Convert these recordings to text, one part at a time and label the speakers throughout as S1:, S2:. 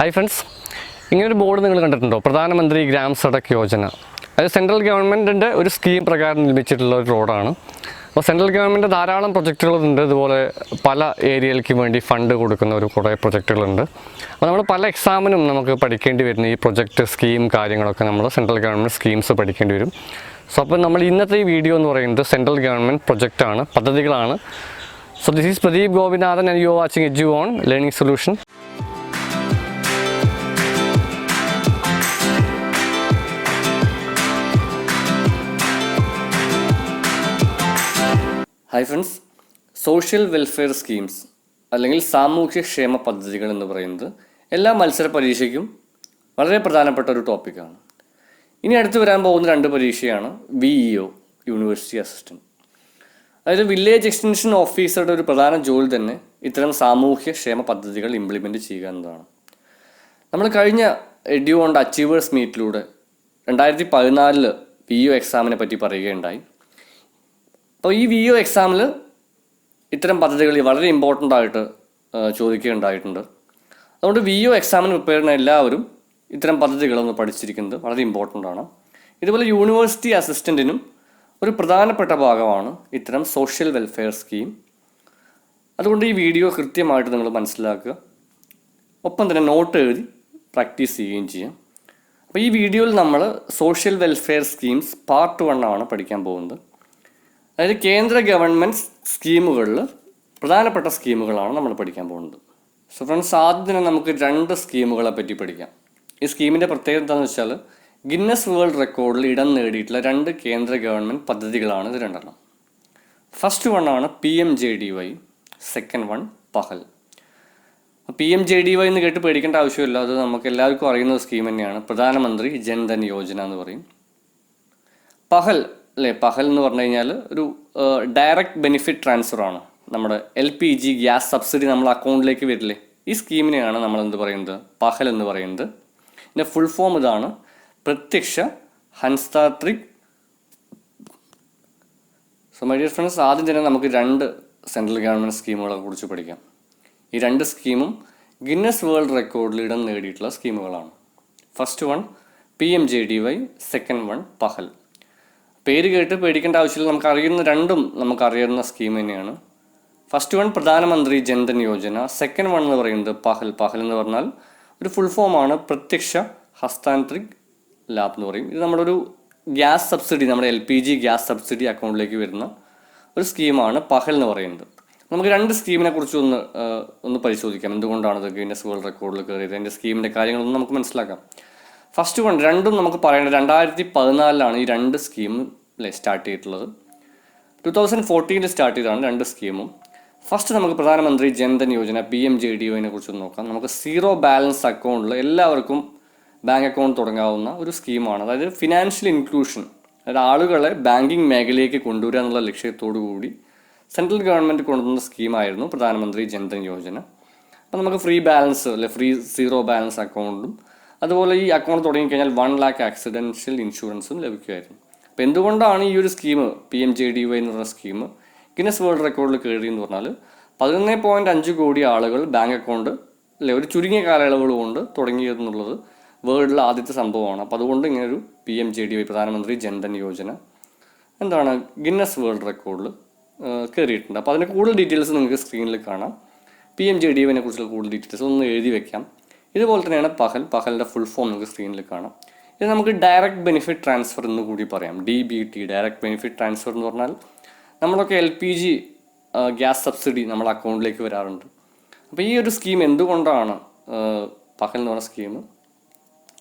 S1: Hi friends ഇങ്ങനൊരു board നിങ്ങൾ കണ്ടിട്ടുണ്ടോ? പ്രധാനമന്ത്രി ഗ്രാം സഡക് യോജന. അത് സെൻട്രൽ ഗവൺമെന്റിന്റെ ഒരു സ്കീം പ്രകാരം നിർമ്മിച്ചിട്ടുള്ള ഒരു റോഡാണ് അപ്പോൾ സെൻട്രൽ ഗവൺമെന്റ് ധാരാളം പ്രൊജക്റ്റുകളുണ്ട് ഇതുപോലെ പല ഏരിയയിലേക്ക് വേണ്ടി ഫണ്ട് കൊടുക്കുന്ന ഒരു കുറേ പ്രൊജക്റ്റുകളുണ്ട് അപ്പോൾ നമ്മൾ പല എക്സാമിനും നമുക്ക് പഠിക്കേണ്ടി വരുന്ന ഈ പ്രൊജക്റ്റ് സ്കീം കാര്യങ്ങളൊക്കെ നമ്മൾ സെൻട്രൽ ഗവൺമെന്റ് സ്കീംസ് പഠിക്കേണ്ടി വരും. സോ അപ്പോൾ നമ്മൾ ഇന്നത്തെ ഈ വീഡിയോ എന്ന് പറയുന്നത് സെൻട്രൽ ഗവൺമെന്റ് പ്രൊജക്റ്റാണ് പദ്ധതികളാണ്. So this is Pradeep Gopinathan and you watching Edu on learning solution hi friends social welfare schemes അല്ലെങ്കിൽ സാമൂഹ്യക്ഷേമ പദ്ധതികൾ എന്ന് പറയുന്നത് എല്ലാ മത്സര പരീക്ഷയ്ക്കും വളരെ പ്രധാനപ്പെട്ട ഒരു ടോപ്പിക്കാണ് ഇനി അടുത്ത് വരാൻ പോകുന്ന രണ്ട് പരീക്ഷയാണ് V E O university assistant അതായത് വില്ലേജ് എക്സ്റ്റൻഷൻ ഓഫീസറുടെ ഒരു പ്രധാന ജോലി തന്നെ ഇത്തരം സാമൂഹ്യക്ഷേമ പദ്ധതികൾ ഇംപ്ലിമെന്റ് ചെയ്യുക എന്നതാണ്. നമ്മൾ കഴിഞ്ഞ എഡ്യൂ ഓണ്ട് അച്ചീവേഴ്സ് മീറ്റിലൂടെ രണ്ടായിരത്തി പതിനാലിൽ പി ഒ എക്സാമിനെ പറ്റി പറയുകയുണ്ടായി. അപ്പോൾ ഈ വി ഒ എക്സാമിൽ ഇത്തരം പദ്ധതികൾ വളരെ ഇമ്പോർട്ടന്റ് ആയിട്ട് ചോദിക്കുകയുണ്ടായിട്ടുണ്ട് അതുകൊണ്ട് വി ഒ എക്സാമിന് പ്രിപ്പയർ ചെയ്യുന്ന എല്ലാവരും ഇത്തരം പദ്ധതികളൊന്ന് പഠിച്ചിരിക്കുന്നത് വളരെ ഇമ്പോർട്ടന്റ് ആണ്. ഇതുപോലെ യൂണിവേഴ്സിറ്റി അസിസ്റ്റന്റിനും ഒരു പ്രധാനപ്പെട്ട ഭാഗമാണ് ഇത്തരം സോഷ്യൽ വെൽഫെയർ സ്കീം അതുകൊണ്ട് ഈ വീഡിയോ കൃത്യമായിട്ട് നിങ്ങൾ മനസ്സിലാക്കുക. ഒപ്പം തന്നെ നോട്ട് എഴുതി പ്രാക്ടീസ് ചെയ്യുകയും ചെയ്യാം. അപ്പോൾ ഈ വീഡിയോയിൽ നമ്മൾ social welfare schemes part one ആണ് പഠിക്കാൻ പോകുന്നത്. അതായത് കേന്ദ്ര ഗവൺമെന്റ് സ്കീമുകളിൽ പ്രധാനപ്പെട്ട സ്കീമുകളാണ് നമ്മൾ പഠിക്കാൻ പോകുന്നത്. സോ ഫ്രണ്ട്സ് ആദ്യം തന്നെ നമുക്ക് രണ്ട് സ്കീമുകളെ പറ്റി പഠിക്കാം. ഈ സ്കീമിന്റെ പ്രത്യേകത എന്താണെന്ന് വെച്ചാൽ ഗിന്നസ് വേൾഡ് റെക്കോർഡിൽ ഇടം നേടിയിട്ടുള്ള രണ്ട് കേന്ദ്ര ഗവൺമെന്റ് പദ്ധതികളാണ് ഇത് രണ്ടെണ്ണം. ഫസ്റ്റ് വൺ ആണ് P M J D Y second one Pahal P M J D Y എന്ന് കേട്ട് പേടിക്കേണ്ട ആവശ്യമില്ല. അത് നമുക്ക് എല്ലാവർക്കും അറിയുന്ന സ്കീം തന്നെയാണ്. പ്രധാനമന്ത്രി ജൻധൻ യോജന എന്ന് പറയും. പഹൽ അല്ലേ പഹൽ എന്ന് പറഞ്ഞു കഴിഞ്ഞാൽ ഒരു ഡയറക്റ്റ് ബെനിഫിറ്റ് ട്രാൻസ്ഫർ ആണ്. നമ്മുടെ L P G gas subsidy നമ്മൾ അക്കൗണ്ടിലേക്ക് വരില്ലേ ഈ സ്കീമിനെയാണ് നമ്മൾ എന്ത് പറയുന്നത്? പഹൽ എന്ന് പറയുന്നത്. ഇതിന്റെ ഫുൾ ഫോം ഇതാണ്. Pratyaksh Hanstantrit so my dear friends ആദ്യം തന്നെ നമുക്ക് രണ്ട് സെൻട്രൽ ഗവൺമെന്റ് സ്കീമുകളെ കുറിച്ച് പഠിക്കാം. ഈ രണ്ട് സ്കീമും ഗിന്നസ് വേൾഡ് റെക്കോർഡിൽ ഇടം നേടിയിട്ടുള്ള സ്കീമുകളാണ്. First one P M J D Y second one Pahal. പേര് കേട്ട് പേടിക്കേണ്ട ആവശ്യമില്ല. നമുക്ക് അറിയുന്ന രണ്ടും നമുക്ക് അറിയുന്ന സ്കീം തന്നെയാണ്. ഫസ്റ്റ് വൺ പ്രധാനമന്ത്രി ജൻധൻ യോജന. സെക്കൻഡ് വൺ എന്ന് പറയുന്നത് പഹൽ. പഹൽ എന്ന് പറഞ്ഞാൽ ഒരു ഫുൾ ഫോമാണ് പ്രത്യക്ഷ ഹസ്താന്തരിക് ലാബ് എന്ന് പറയും. ഇത് നമ്മുടെ ഒരു ഗ്യാസ് സബ്സിഡി നമ്മുടെ L P G gas subsidy അക്കൗണ്ടിലേക്ക് വരുന്ന ഒരു സ്കീമാണ് പഹൽ എന്ന് പറയുന്നത്. നമുക്ക് രണ്ട് സ്കീമിനെ കുറിച്ച് ഒന്ന് ഒന്ന് പരിശോധിക്കാം. എന്തുകൊണ്ടാണ് ഇത് ഗീനസ് വേൾഡ് റെക്കോർഡിൽ കയറിയത്? അതിന്റെ സ്കീമിന്റെ കാര്യങ്ങളൊന്നും നമുക്ക് മനസ്സിലാക്കാം. ഫസ്റ്റ് വൺ രണ്ടും നമുക്ക് പറയേണ്ടത് രണ്ടായിരത്തി പതിനാലിലാണ് ഈ രണ്ട് സ്കീം സ്റ്റാർട്ട് ചെയ്തിട്ടുള്ളത്. ടു തൗസൻഡ് ഫോർട്ടീനിൽ സ്റ്റാർട്ട് ചെയ്തതാണ് രണ്ട് സ്കീമും ഫസ്റ്റ് നമുക്ക് Pradhan Mantri Jan Dhan Yojana P M J D one കുറിച്ച് നോക്കാം. നമുക്ക് സീറോ ബാലൻസ് അക്കൗണ്ടിൽ എല്ലാവർക്കും ബാങ്ക് അക്കൗണ്ട് തുടങ്ങാവുന്ന ഒരു സ്കീമാണ് അതായത് ഫിനാൻഷ്യൽ ഇൻക്ലൂഷൻ അതായത് ആളുകളെ ബാങ്കിങ് മേഖലയിലേക്ക് കൊണ്ടുവരിക എന്നുള്ള ലക്ഷ്യത്തോടു കൂടി സെൻട്രൽ ഗവൺമെന്റ് കൊണ്ടുവന്ന സ്കീമായിരുന്നു പ്രധാനമന്ത്രി ജൻധൻ യോജന. അപ്പോൾ നമുക്ക് ഫ്രീ ബാലൻസ് അല്ലെ ഫ്രീ സീറോ ബാലൻസ് അക്കൗണ്ടും അതുപോലെ ഈ അക്കൗണ്ട് തുടങ്ങിക്കഴിഞ്ഞാൽ വൺ ലാക്ക് ആക്സിഡൻഷ്യൽ ഇൻഷുറൻസും ലഭിക്കുമായിരുന്നു. അപ്പോൾ എന്തുകൊണ്ടാണ് ഈ ഒരു scheme P M J D Y എന്ന് പറഞ്ഞ സ്കീം ഗിന്നസ് വേൾഡ് റെക്കോർഡിൽ കയറി എന്ന് പറഞ്ഞാൽ പതിനൊന്ന് പോയിന്റ് അഞ്ച് കോടി ആളുകൾ ബാങ്ക് അക്കൗണ്ട് അല്ലെ ഒരു ചുരുങ്ങിയ കാലയളവുകൾ കൊണ്ട് തുടങ്ങിയെന്നുള്ളത് വേൾഡിലെ ആദ്യത്തെ സംഭവമാണ്. അപ്പോൾ അതുകൊണ്ട് ഇങ്ങനൊരു P M J D Y Pradhan Mantri Jan Dhan Yojana എന്താണ് ഗിന്നസ് വേൾഡ് റെക്കോർഡിൽ കയറിയിട്ടുണ്ട്. അപ്പോൾ അതിന്റെ കൂടുതൽ ഡീറ്റെയിൽസ് നിങ്ങൾക്ക് സ്ക്രീനിൽ കാണാം. പി എം ജെ ഡി വൈനെ കുറിച്ചുള്ള കൂടുതൽ ഡീറ്റെയിൽസ് ഒന്ന് എഴുതി വെക്കാം. ഇതുപോലെ തന്നെയാണ് പഹൽ. പഹലിന്റെ ഫുൾ ഫോം നമുക്ക് സ്ക്രീനിൽ കാണാം. ഇത് നമുക്ക് ഡയറക്റ്റ് ബെനിഫിറ്റ് ട്രാൻസ്ഫർ എന്ന് കൂടി പറയാം. D B T direct benefit transfer എന്ന് പറഞ്ഞാൽ നമ്മളൊക്കെ L P G gas subsidy നമ്മുടെ അക്കൗണ്ടിലേക്ക് വരാറുണ്ട്. അപ്പോൾ ഈ ഒരു സ്കീം എന്തുകൊണ്ടാണ് പകൽ എന്ന് പറഞ്ഞ സ്കീം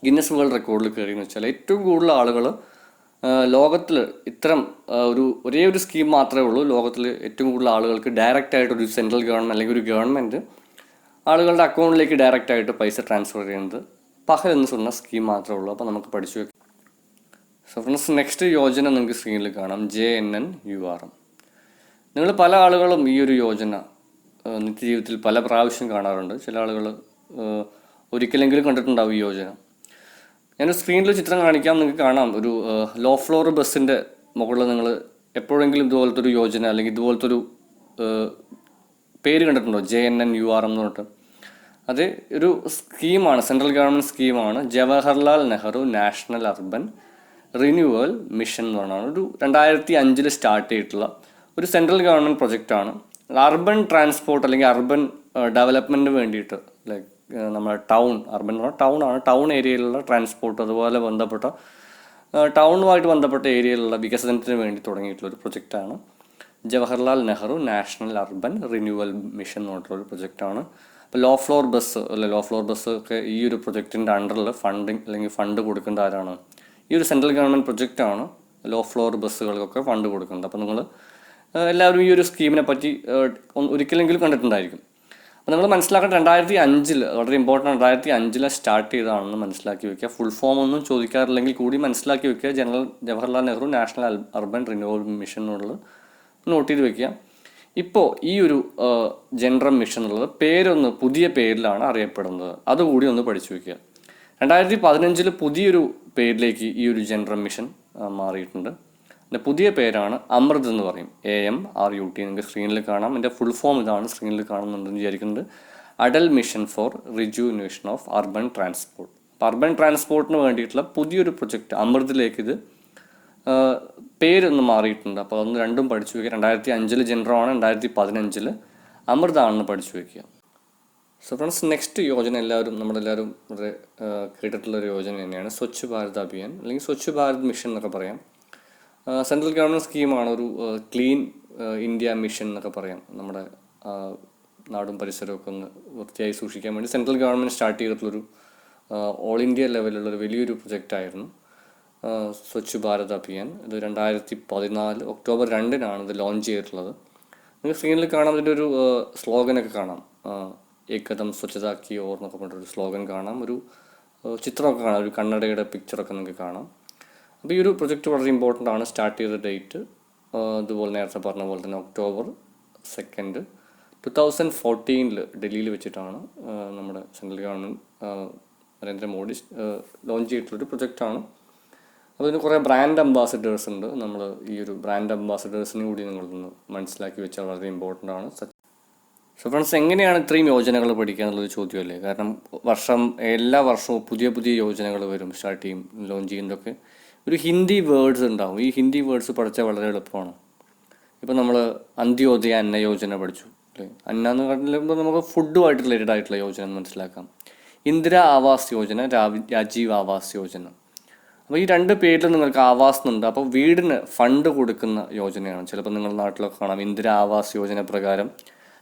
S1: ഗിന്നസ് വേൾഡ് റെക്കോർഡിൽ കയറിയെന്ന് വെച്ചാൽ ഏറ്റവും കൂടുതൽ ആളുകൾ ലോകത്തിൽ ഇത്തരം ഒരു ഒരേ ഒരു സ്കീം മാത്രമേ ഉള്ളൂ. ലോകത്തിൽ ഏറ്റവും കൂടുതൽ ആളുകൾക്ക് ഡയറക്റ്റ് ആയിട്ട് ഒരു സെൻട്രൽ ഗവൺമെന്റ് അല്ലെങ്കിൽ ഒരു ഗവൺമെന്റ് ആളുകളുടെ അക്കൗണ്ടിലേക്ക് ഡയറക്റ്റ് ആയിട്ട് പൈസ ട്രാൻസ്ഫർ ചെയ്യുന്നത് പഹൽ എന്ന് പറഞ്ഞ സ്കീം മാത്രമേ ഉള്ളൂ. അപ്പോൾ നമുക്ക് പഠിച്ചു വെക്കാം. സോ ഫ്രണ്ട്സ് നെക്സ്റ്റ് യോജന നിങ്ങൾക്ക് സ്ക്രീനിൽ കാണാം. J N N U R M നിങ്ങൾ പല ആളുകളും ഈ ഒരു യോജന നിത്യജീവിതത്തിൽ പല പ്രാവശ്യം കാണാറുണ്ട്. ചില ആളുകൾ ഒരിക്കലെങ്കിലും കണ്ടിട്ടുണ്ടാവും ഈ യോജന. ഞാൻ സ്ക്രീനിൽ ചിത്രം കാണിക്കാം. നിങ്ങൾക്ക് കാണാം. ഒരു ലോ ഫ്ലോർ ബസ്സിന്റെ മുകളിൽ നിങ്ങൾ എപ്പോഴെങ്കിലും ഇതുപോലത്തെ ഒരു യോജന അല്ലെങ്കിൽ ഇതുപോലത്തെ ഒരു പേര് കണ്ടിട്ടുണ്ടോ? J N N U R M എന്ന് പറഞ്ഞിട്ട്. അത് ഒരു സ്കീമാണ് സെൻട്രൽ ഗവൺമെന്റ് സ്കീമാണ്. Jawaharlal Nehru national urban renewal mission എന്ന് പറഞ്ഞാണ്. ഒരു രണ്ടായിരത്തി അഞ്ചിൽ സ്റ്റാർട്ട് ചെയ്തിട്ടുള്ള ഒരു സെൻട്രൽ ഗവൺമെന്റ് പ്രൊജക്റ്റാണ്. അർബൻ ട്രാൻസ്പോർട്ട് അല്ലെങ്കിൽ അർബൻ ഡെവലപ്മെന്റിന് വേണ്ടിയിട്ട് ലൈക്ക് നമ്മുടെ ടൗൺ അർബൻ എന്ന് പറഞ്ഞാൽ ടൗൺ ആണ് ടൗൺ ഏരിയയിലുള്ള ട്രാൻസ്പോർട്ട് അതുപോലെ ബന്ധപ്പെട്ട ടൗണുമായിട്ട് ബന്ധപ്പെട്ട ഏരിയയിലുള്ള വികസനത്തിന് വേണ്ടി തുടങ്ങിയിട്ടുള്ള ഒരു പ്രൊജക്റ്റാണ്. Jawaharlal Nehru national urban renewal mission എന്ന് പറഞ്ഞിട്ടുള്ള ഒരു പ്രൊജക്റ്റാണ്. അപ്പോൾ ലോ ഫ്ലോർ ബസ് അല്ലെ ലോ ഫ്ലോർ ബസ് ഒക്കെ ഈ ഒരു പ്രൊജക്റ്റിന്റെ അണ്ടറിൽ ഫണ്ടിങ് അല്ലെങ്കിൽ ഫണ്ട് കൊടുക്കേണ്ട ആരാണ്? ഈ ഒരു സെൻട്രൽ ഗവൺമെന്റ് പ്രൊജക്റ്റാണ് ലോ ഫ്ലോർ ബസ്സുകൾക്കൊക്കെ ഫണ്ട് കൊടുക്കുന്നത്. അപ്പോൾ നിങ്ങൾ എല്ലാവരും ഈ ഒരു സ്കീമിനെ പറ്റി ഒരിക്കലെങ്കിലും കണ്ടിട്ടുണ്ടായിരിക്കും. അപ്പോൾ നിങ്ങൾ മനസ്സിലാക്കേണ്ട രണ്ടായിരത്തി അഞ്ചിൽ വളരെ ഇമ്പോർട്ടന്റ് രണ്ടായിരത്തി അഞ്ചിൽ സ്റ്റാർട്ട് ചെയ്തതാണെന്ന് മനസ്സിലാക്കി വെക്കുക. ഫുൾ ഫോം ഒന്നും ചോദിക്കാറില്ലെങ്കിൽ കൂടി മനസ്സിലാക്കി വെക്കുക. General Jawaharlal Nehru national urban renewal mission note ചെയ്ത് വെക്കുക. ഇപ്പോൾ ഈ ഒരു ജെൻഡർ മിഷൻ എന്നുള്ളത് പേരൊന്ന് പുതിയ പേരിലാണ് അറിയപ്പെടുന്നത്. അതുകൂടി ഒന്ന് പഠിച്ചു വയ്ക്കുക. രണ്ടായിരത്തി പതിനഞ്ചിൽ പുതിയൊരു പേരിലേക്ക് ഈ ഒരു ജെൻഡർ മിഷൻ മാറിയിട്ടുണ്ട്. എന്റെ പുതിയ പേരാണ് അമൃത് എന്ന് പറയും. A M R U T നിങ്ങൾക്ക് സ്ക്രീനിൽ കാണാം. എന്റെ ഫുൾ ഫോം ഇതാണ് സ്ക്രീനിൽ കാണുന്നുണ്ടെന്ന് വിചാരിക്കുന്നത്. Atal mission for rejuvenation of urban transport. അപ്പോൾ അർബൻ ട്രാൻസ്പോർട്ടിന് വേണ്ടിയിട്ടുള്ള പുതിയൊരു പ്രൊജക്റ്റ് അമൃതിലേക്ക് ഇത് പേരൊന്ന് മാറിയിട്ടുണ്ട്. അപ്പോൾ അതൊന്ന് രണ്ടും പഠിച്ചു വയ്ക്കുക രണ്ടായിരത്തി അഞ്ചിൽ ജനറാണ് രണ്ടായിരത്തി പതിനഞ്ചിൽ അമൃതാണെന്ന് പഠിച്ചു വയ്ക്കുക സോ ഫ്രണ്ട്സ് നെക്സ്റ്റ് യോജന എല്ലാവരും നമ്മളെല്ലാവരും വളരെ കേട്ടിട്ടുള്ള ഒരു യോജന തന്നെയാണ്. സ്വച്ഛ് ഭാരത് അഭിയാൻ അല്ലെങ്കിൽ സ്വച്ഛ് ഭാരത് മിഷൻ എന്നൊക്കെ പറയാം. സെൻട്രൽ ഗവൺമെന്റ് സ്കീമാണ് ഒരു ക്ലീൻ ഇന്ത്യ മിഷൻ എന്നൊക്കെ പറയാം. നമ്മുടെ നാടും പരിസരമൊക്കെ ഒന്ന് വൃത്തിയായി സൂക്ഷിക്കാൻ വേണ്ടി സെൻട്രൽ ഗവൺമെന്റ് സ്റ്റാർട്ട് ചെയ്തിട്ടുള്ളൊരു ഓൾ ഇന്ത്യ ലെവലിലുള്ള ഒരു വലിയൊരു പ്രൊജക്റ്റായിരുന്നു. സ്വച്ഛ് ഭാരത് അഭിയാൻ. ഇത് രണ്ടായിരത്തി പതിനാല് ഒക്ടോബർ രണ്ടിനാണ് ഇത് ലോഞ്ച് ചെയ്തിട്ടുള്ളത്. നിങ്ങൾക്ക് സ്ക്രീനിൽ കാണാം ഇതിന്റെ ഒരു സ്ലോഗനൊക്കെ കാണാം. ഏകദം സ്വച്ഛതാക്കി ഓർന്നൊക്കെ കൊണ്ടൊരു സ്ലോഗൻ കാണാം. ഒരു ചിത്രമൊക്കെ കാണാം. ഒരു കണ്ണടയുടെ പിക്ചറൊക്കെ നിങ്ങൾക്ക് കാണാം. അപ്പോൾ ഈ ഒരു പ്രൊജക്റ്റ് വളരെ ഇമ്പോർട്ടന്റ് ആണ്. സ്റ്റാർട്ട് ചെയ്ത ഡേറ്റ് ഇതുപോലെ നേരത്തെ പറഞ്ഞ പോലെ തന്നെ ഒക്ടോബർ സെക്കൻഡ് ടു തൗസൻഡ് ഫോർട്ടീനിൽ ഡൽഹിയിൽ വെച്ചിട്ടാണ് നമ്മുടെ സെൻട്രൽ ഗവൺമെന്റ് നരേന്ദ്രമോദി ലോഞ്ച് ചെയ്തിട്ടുള്ളൊരു പ്രൊജക്റ്റാണ് ഇതിന് കുറേ ബ്രാൻഡ് അംബാസഡേഴ്സ് ഉണ്ട്. നമ്മൾ ഈ ഒരു ബ്രാൻഡ് അംബാസഡേഴ്സിനെ കൂടി നിങ്ങളൊന്ന് മനസ്സിലാക്കി വെച്ചാൽ വളരെ ഇമ്പോർട്ടന്റ് ആണ്. സോ ഫ്രണ്ട്സ് എങ്ങനെയാണ് ഇത്രയും യോജനകൾ പഠിക്കുക എന്നുള്ളൊരു ചോദ്യമല്ലേ? കാരണം വർഷം എല്ലാ വർഷവും പുതിയ പുതിയ യോജനകൾ വരും സ്റ്റാർട്ട് ചെയ്യും ലോഞ്ച് ചെയ്യുന്നതൊക്കെ. ഒരു ഹിന്ദി വേർഡ്സ് ഉണ്ടാവും. ഈ ഹിന്ദി വേർഡ്സ് പഠിച്ചാൽ വളരെ എളുപ്പമാണ്. ഇപ്പോൾ നമ്മൾ അന്ത്യോദയ അന്ന യോജന പഠിച്ചു അല്ലേ? അന്ന എന്ന് പറയുമ്പോൾ നമുക്ക് ഫുഡുമായിട്ട് റിലേറ്റഡ് ആയിട്ടുള്ള യോജന മനസ്സിലാക്കാം. ഇന്ദിര ആവാസ് യോജന രാജീവ് ആവാസ് യോജന. അപ്പോൾ ഈ രണ്ട് പേരിൽ നിങ്ങൾക്ക് ആവാസ് എന്നുണ്ട് അപ്പോൾ വീടിന് ഫണ്ട് കൊടുക്കുന്ന യോജനയാണ്. ചിലപ്പോൾ നിങ്ങളുടെ നാട്ടിലൊക്കെ കാണാം. ഇന്ദിര ആവാസ് യോജന പ്രകാരം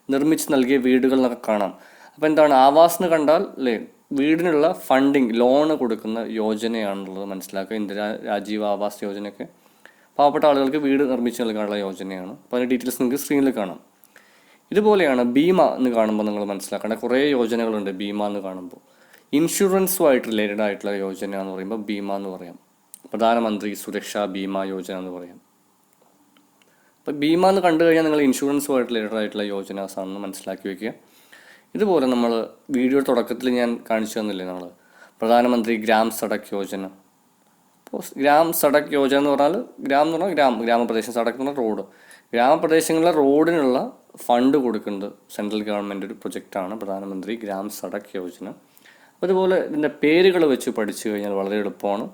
S1: നിർമ്മിച്ച് നൽകിയ വീടുകൾ എന്നൊക്കെ കാണാം. അപ്പോൾ എന്താണ്? ആവാസ് എന്ന് കണ്ടാൽ അല്ലേ വീടിനുള്ള ഫണ്ടിങ് ലോണ് കൊടുക്കുന്ന യോജനയാണുള്ളത് മനസ്സിലാക്കുക. ഇന്ദിര രാജീവ് ആവാസ് യോജനയൊക്കെ പാവപ്പെട്ട ആളുകൾക്ക് വീട് നിർമ്മിച്ച് നൽകാനുള്ള യോജനയാണ്. അപ്പോൾ അതിന്റെ ഡീറ്റെയിൽസ് നിങ്ങൾക്ക് സ്ക്രീനിൽ കാണാം. ഇതുപോലെയാണ് ഭീമ എന്ന് കാണുമ്പോൾ നിങ്ങൾ മനസ്സിലാക്കേണ്ട കുറേ യോജനകളുണ്ട് ഭീമ എന്ന് കാണുമ്പോൾ. ഇൻഷുറൻസുമായിട്ട് റിലേറ്റഡ് ആയിട്ടുള്ള യോജന എന്ന് പറയുമ്പോൾ ബീമ എന്ന് പറയാം. പ്രധാനമന്ത്രി സുരക്ഷാ ബീമ യോജന എന്ന് പറയാം. അപ്പോൾ ബീമ എന്ന് കണ്ടു കഴിഞ്ഞാൽ നിങ്ങൾ ഇൻഷുറൻസുമായിട്ട് റിലേറ്റഡ് ആയിട്ടുള്ള യോജനാസ് ആണെന്ന് മനസ്സിലാക്കി വയ്ക്കുക ഇതുപോലെ നമ്മൾ വീഡിയോ തുടക്കത്തിൽ ഞാൻ കാണിച്ചു തന്നില്ലേ നമ്മൾ? പ്രധാനമന്ത്രി ഗ്രാം സടക് യോജന. അപ്പോൾ ഗ്രാം സടക് യോജന എന്ന് പറഞ്ഞാൽ ഗ്രാം എന്ന് പറഞ്ഞാൽ ഗ്രാം ഗ്രാമപ്രദേശം സഡക് എന്ന് പറഞ്ഞാൽ റോഡ്. ഗ്രാമപ്രദേശങ്ങളിലെ റോഡിനുള്ള ഫണ്ട് കൊടുക്കുന്നത് സെൻട്രൽ ഗവൺമെന്റ് ഒരു പ്രൊജക്റ്റാണ്. പ്രധാനമന്ത്രി ഗ്രാം സടക് യോജന. അപ്പോൾ ഇതുപോലെ ഇതിന്റെ പേരുകൾ വെച്ച് പഠിച്ചു കഴിഞ്ഞാൽ വളരെ എളുപ്പമാണ്.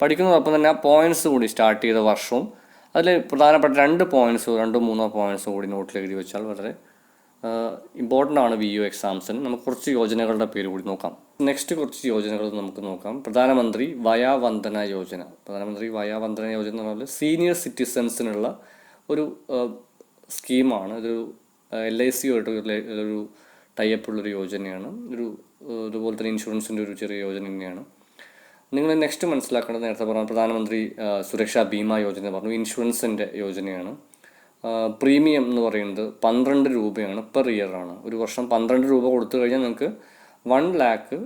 S1: പഠിക്കുന്നതോടൊപ്പം തന്നെ ആ പോയിന്റ്സ് കൂടി സ്റ്റാർട്ട് ചെയ്ത വർഷവും അതിൽ പ്രധാനപ്പെട്ട രണ്ട് പോയിന്റ്സോ രണ്ടോ മൂന്നോ പോയിന്റ്സോ കൂടി നോട്ടിൽ എഴുതി വെച്ചാൽ വളരെ ഇമ്പോർട്ടന്റ് ആണ് വി യു എക്സാംസിന് നമുക്ക് കുറച്ച് യോജനകളുടെ പേര് കൂടി നോക്കാം. നെക്സ്റ്റ് കുറച്ച് യോജനകൾ നമുക്ക് നോക്കാം. പ്രധാനമന്ത്രി വയാവന്ദന യോജന. പ്രധാനമന്ത്രി വയാവന്ദന യോജന എന്ന് പറഞ്ഞാൽ സീനിയർ സിറ്റിസൻസിനുള്ള ഒരു സ്കീമാണ് ഇതൊരു എൽ ഐ സിയുമായിട്ട് ഒരു ടൈപ്പ് ഉള്ളൊരു യോജനയാണ്. ഒരു ഇതുപോലെ തന്നെ ഇൻഷുറൻസിന്റെ ഒരു ചെറിയ യോജന തന്നെയാണ്. നിങ്ങൾ നെക്സ്റ്റ് മനസ്സിലാക്കേണ്ടത് നേരത്തെ പറഞ്ഞ പ്രധാനമന്ത്രി സുരക്ഷാ ബീമ യോജന എന്ന് പറഞ്ഞു. ഇൻഷുറൻസിന്റെ യോജനയാണ്. പ്രീമിയം എന്ന് പറയുന്നത് പന്ത്രണ്ട് രൂപയാണ് പെർ ഇയർ ആണ്. ഒരു വർഷം പന്ത്രണ്ട് രൂപ കൊടുത്തു കഴിഞ്ഞാൽ നിങ്ങൾക്ക് വൺ ലാക്ക്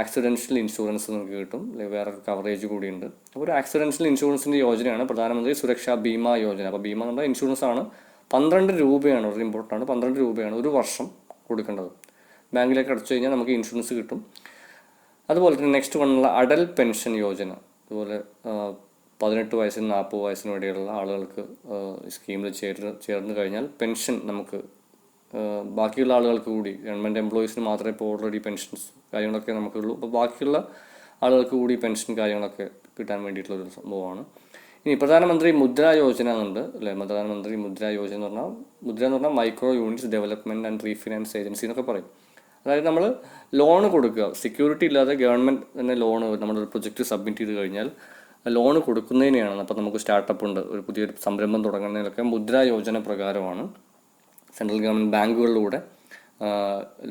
S1: ആക്സിഡൻഷ്യൽ ഇൻഷുറൻസ് നിങ്ങൾക്ക് കിട്ടും. വേറെ കവറേജ് കൂടിയുണ്ട്. അപ്പോൾ ഒരു ആക്സിഡൻഷ്യൽ ഇൻഷുറൻസിന്റെ യോജനയാണ് പ്രധാനമന്ത്രി സുരക്ഷാ ബീമ യോജന. അപ്പോൾ ബീമ പറഞ്ഞാൽ ഇൻഷുറൻസ് ആണ് പന്ത്രണ്ട് രൂപയാണ് ഒരു ഇമ്പോർട്ടന്റ് ആണ്. പന്ത്രണ്ട് രൂപയാണ്. ഒരു വർഷം കൊടുക്കേണ്ടത്. ബാങ്കിലേക്ക് അടച്ചു കഴിഞ്ഞാൽ നമുക്ക് ഇൻഷുറൻസ് കിട്ടും. അതുപോലെ തന്നെ നെക്സ്റ്റ് വണ്ണുള്ള അടൽ പെൻഷൻ യോജന. അതുപോലെ പതിനെട്ട് വയസ്സിന് നാൽപ്പത് വയസ്സിന് ഇടയിലുള്ള ആളുകൾക്ക് സ്കീമിൽ ചേർന്ന് ചേർന്ന് കഴിഞ്ഞാൽ പെൻഷൻ നമുക്ക് ബാക്കിയുള്ള ആളുകൾക്ക് കൂടി ഗവൺമെന്റ് എംപ്ലോയീസിന് മാത്രമേ ഇപ്പോൾ ഓൾറെഡി പെൻഷൻസ് കാര്യങ്ങളൊക്കെ നമുക്കുള്ളൂ. അപ്പോൾ ബാക്കിയുള്ള ആളുകൾക്ക് കൂടി പെൻഷൻ കാര്യങ്ങളൊക്കെ കിട്ടാൻ വേണ്ടിയിട്ടുള്ള ഒരു സംഭവമാണ്. ഇനി പ്രധാനമന്ത്രി മുദ്ര യോജന എന്നുണ്ട് അല്ലേ? പ്രധാനമന്ത്രി മുദ്ര യോജന എന്ന് പറഞ്ഞാൽ മുദ്ര എന്ന് പറഞ്ഞാൽ micro units development and refinance agency എന്നൊക്കെ പറയും. അതായത് നമ്മൾ ലോൺ കൊടുക്കുക. സെക്യൂരിറ്റി ഇല്ലാതെ ഗവൺമെന്റ് തന്നെ ലോൺ നമ്മളൊരു പ്രൊജക്റ്റ് സബ്മിറ്റ് ചെയ്ത് കഴിഞ്ഞാൽ ലോൺ കൊടുക്കുന്നതിനെയാണ്. അപ്പോൾ നമുക്ക് സ്റ്റാർട്ടപ്പ് ഉണ്ട് ഒരു പുതിയൊരു സംരംഭം തുടങ്ങുന്നതിനൊക്കെ മുദ്ര യോജന പ്രകാരമാണ്. സെൻട്രൽ ഗവൺമെന്റ് ബാങ്കുകളിലൂടെ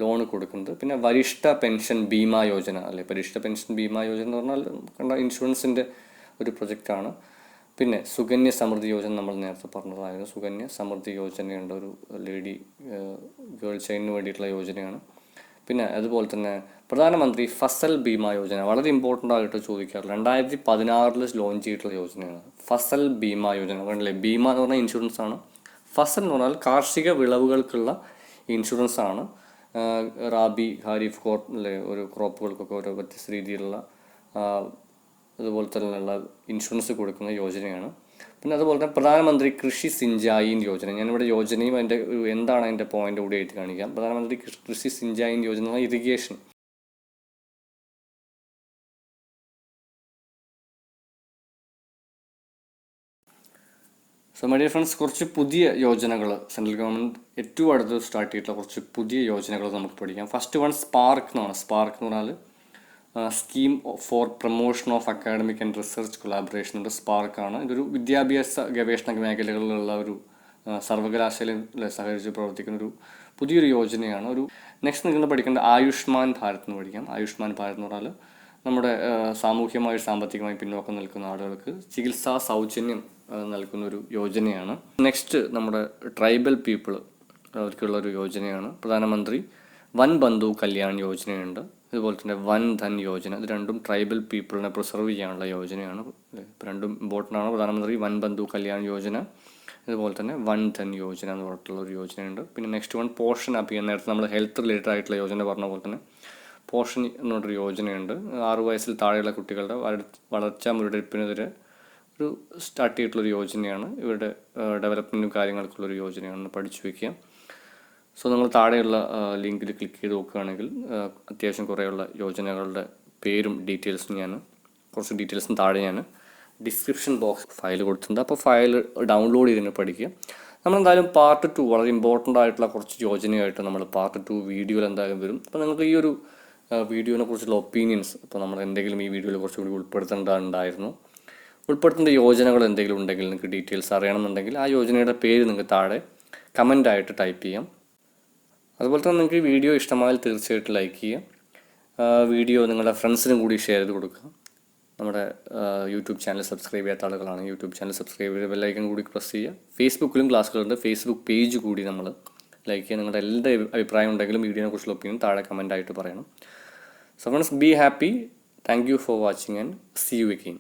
S1: ലോൺ കൊടുക്കുന്നത്. പിന്നെ വരിഷ്ഠ പെൻഷൻ ഭീമാ യോജന അല്ലെ? വരിഷ്ഠ പെൻഷൻ ഭീമാ യോജന എന്ന് പറഞ്ഞാൽ കണ്ട ഇൻഷുറൻസിന്റെ ഒരു പ്രൊജക്റ്റാണ് പിന്നെ സുകന്യ സമൃദ്ധി യോജന നമ്മൾ നേരത്തെ പറഞ്ഞതായിരുന്നു. സുകന്യ സമൃദ്ധി യോജനയുണ്ട് ഒരു ലേഡി ഗേൾ ചൈൽഡിന് വേണ്ടിയിട്ടുള്ള യോജനയാണ്. പിന്നെ അതുപോലെ തന്നെ പ്രധാനമന്ത്രി ഫസൽ ഭീമ യോജന വളരെ ഇമ്പോർട്ടന്റ് ആയിട്ട് ചോദിക്കാറ് രണ്ടായിരത്തി പതിനാറിൽ ലോഞ്ച് ചെയ്തിട്ടുള്ള യോജനയാണ്. ഫസൽ ഭീമ യോജന അല്ലേ ഭീമ എന്ന് പറഞ്ഞാൽ ഇൻഷുറൻസ് ആണ്. ഫസൽ എന്ന് പറഞ്ഞാൽ കാർഷിക വിളവുകൾക്കുള്ള ഇൻഷുറൻസ് ആണ്. റാബി ഹാരിഫ് ക്രോപ്പ് അല്ലേ ഒരു ക്രോപ്പുകൾക്കൊക്കെ ഓരോ വ്യത്യസ്ത രീതിയിലുള്ള അതുപോലെ തന്നെയുള്ള ഇൻഷുറൻസ് കൊടുക്കുന്ന യോജനയാണ്. പിന്നെ അതുപോലെ തന്നെ പ്രധാനമന്ത്രി കൃഷി സിഞ്ചായിൻ യോജന. ഞാനിവിടെ യോജനയും അതിന്റെ എന്താണ് അതിന്റെ പോയിന്റ് കൂടി ആയിട്ട് കാണിക്കാം. Pradhan Mantri Krishi Sinchai Yojana irrigation so my dear friends കുറച്ച് പുതിയ യോജനകൾ സെൻട്രൽ ഗവൺമെന്റ് ഏറ്റവും അടുത്ത് സ്റ്റാർട്ട് ചെയ്തിട്ടുള്ള കുറച്ച് പുതിയ യോജനകൾ നമുക്ക് പഠിക്കാം. ഫസ്റ്റ് വൺ സ്പാർക്ക് എന്നാണ് സ്പാർക്ക് എന്ന് പറഞ്ഞാൽ scheme for promotion of academic and research collaboration ഉണ്ട് സ്പാർക്കാണ് ഇതൊരു വിദ്യാഭ്യാസ ഗവേഷണ മേഖലകളിലുള്ള ഒരു സർവകലാശാല സഹകരിച്ച് പ്രവർത്തിക്കുന്ന ഒരു പുതിയൊരു യോജനയാണ്. ഒരു നെക്സ്റ്റ് നിങ്ങൾ പഠിക്കേണ്ട ആയുഷ്മാൻ ഭാരത് എന്ന് പഠിക്കാം. ആയുഷ്മാൻ ഭാരത് എന്ന് പറഞ്ഞാൽ നമ്മുടെ സാമൂഹ്യമായി സാമ്പത്തികമായി പിന്നോക്കം നിൽക്കുന്ന ആളുകൾക്ക് ചികിത്സാ സൗജന്യം നൽകുന്ന ഒരു യോജനയാണ്. നെക്സ്റ്റ് നമ്മുടെ ട്രൈബൽ പീപ്പിൾ അവർക്കുള്ള ഒരു യോജനയാണ്. പ്രധാനമന്ത്രി വൻ ബന്ധു കല്യാൺ യോജനയുണ്ട്. അതുപോലെ തന്നെ വൻ ധൻ യോജന ഇത് രണ്ടും ട്രൈബൽ പീപ്പിളിനെ പ്രിസർവ് ചെയ്യാനുള്ള യോജനയാണ്? രണ്ടും ഇമ്പോർട്ടന്റ് ആണ്. പ്രധാനമന്ത്രി വൻ ബന്ധു കല്യാൺ യോജന അതുപോലെ തന്നെ വൺ ധൻ യോജന എന്ന് പറഞ്ഞിട്ടുള്ള ഒരു യോജനയുണ്ട്. പിന്നെ നെക്സ്റ്റ് വൺ പോഷൻ അഭിയാൻ നേരത്തെ നമ്മൾ ഹെൽത്ത് റിലേറ്റഡ് ആയിട്ടുള്ള യോജന പറഞ്ഞ പോലെ തന്നെ പോഷൻ എന്ന് പറഞ്ഞൊരു യോജനയുണ്ട്. ആറ് വയസ്സിൽ താഴെയുള്ള കുട്ടികളുടെ വളർച്ചാ മുരടിപ്പിനെതിരെ ഒരു സ്റ്റാർട്ട് ചെയ്തിട്ടുള്ളൊരു യോജനയാണ്. ഇവരുടെ ഡെവലപ്മെന്റും കാര്യങ്ങൾക്കുള്ളൊരു യോജനയാണ് പഠിച്ചു വയ്ക്കുക സോ നിങ്ങൾ താഴെയുള്ള ലിങ്കിൽ ക്ലിക്ക് ചെയ്ത് നോക്കുകയാണെങ്കിൽ അത്യാവശ്യം കുറേയുള്ള യോജനകളുടെ പേരും ഡീറ്റെയിൽസും ഞാൻ കുറച്ച് ഡീറ്റെയിൽസും താഴെ ഞാൻ ഡിസ്ക്രിപ്ഷൻ ബോക്സ് ഫയൽ കൊടുത്തിട്ടുണ്ട്. അപ്പോൾ ഫയൽ ഡൗൺലോഡ് ചെയ്തിട്ട് പഠിക്കുക. നമ്മളെന്തായാലും പാർട്ട് ടു വളരെ ഇമ്പോർട്ടന്റ് ആയിട്ടുള്ള കുറച്ച് യോജനയായിട്ട് നമ്മൾ പാർട്ട് ടു വീഡിയോയിൽ എന്തായാലും വരും. അപ്പോൾ നിങ്ങൾക്ക് ഈ ഒരു വീഡിയോനെ കുറിച്ചുള്ള ഒപ്പീനിയൻസ് ഇപ്പോൾ നമ്മൾ എന്തെങ്കിലും ഈ വീഡിയോയിൽ കുറച്ചുകൂടി ഉൾപ്പെടുത്തേണ്ടതുണ്ടായിരുന്നു. ഉൾപ്പെടുത്തേണ്ട യോജനകൾ എന്തെങ്കിലും ഉണ്ടെങ്കിൽ നിങ്ങൾക്ക് ഡീറ്റെയിൽസ് അറിയണമെന്നുണ്ടെങ്കിൽ ആ യോജനയുടെ പേര് നിങ്ങൾക്ക് താഴെ കമന്റായിട്ട് ടൈപ്പ് ചെയ്യാം. അതുപോലെ തന്നെ നിങ്ങൾക്ക് വീഡിയോ ഇഷ്ടമായാൽ തീർച്ചയായിട്ടും ലൈക്ക് ചെയ്യുക. വീഡിയോ നിങ്ങളുടെ ഫ്രണ്ട്സിനും കൂടി ഷെയർ ചെയ്ത് കൊടുക്കുക. നമ്മുടെ യൂട്യൂബ് ചാനൽ സബ്സ്ക്രൈബ് ചെയ്യാത്ത ആളുകളാണ് യൂട്യൂബ് ചാനൽ സബ്സ്ക്രൈബ് ചെയ്ത് ബെല്ലൈക്കൺ കൂടി പ്രസ് ചെയ്യുക. ഫേസ്ബുക്കിലും ക്ലാസ്സുകളുണ്ട് ഫേസ്ബുക്ക് പേജ് കൂടി നമ്മൾ ലൈക്ക് ചെയ്യുക. നിങ്ങളുടെ എല്ലാ അഭിപ്രായം ഉണ്ടെങ്കിലും വീഡിയോനെ കുറിച്ചുള്ള ഒപ്പീനിയൻ താഴെ കമന്റ് ആയിട്ട് പറയണം. So friends be happy thank you for watching and see you again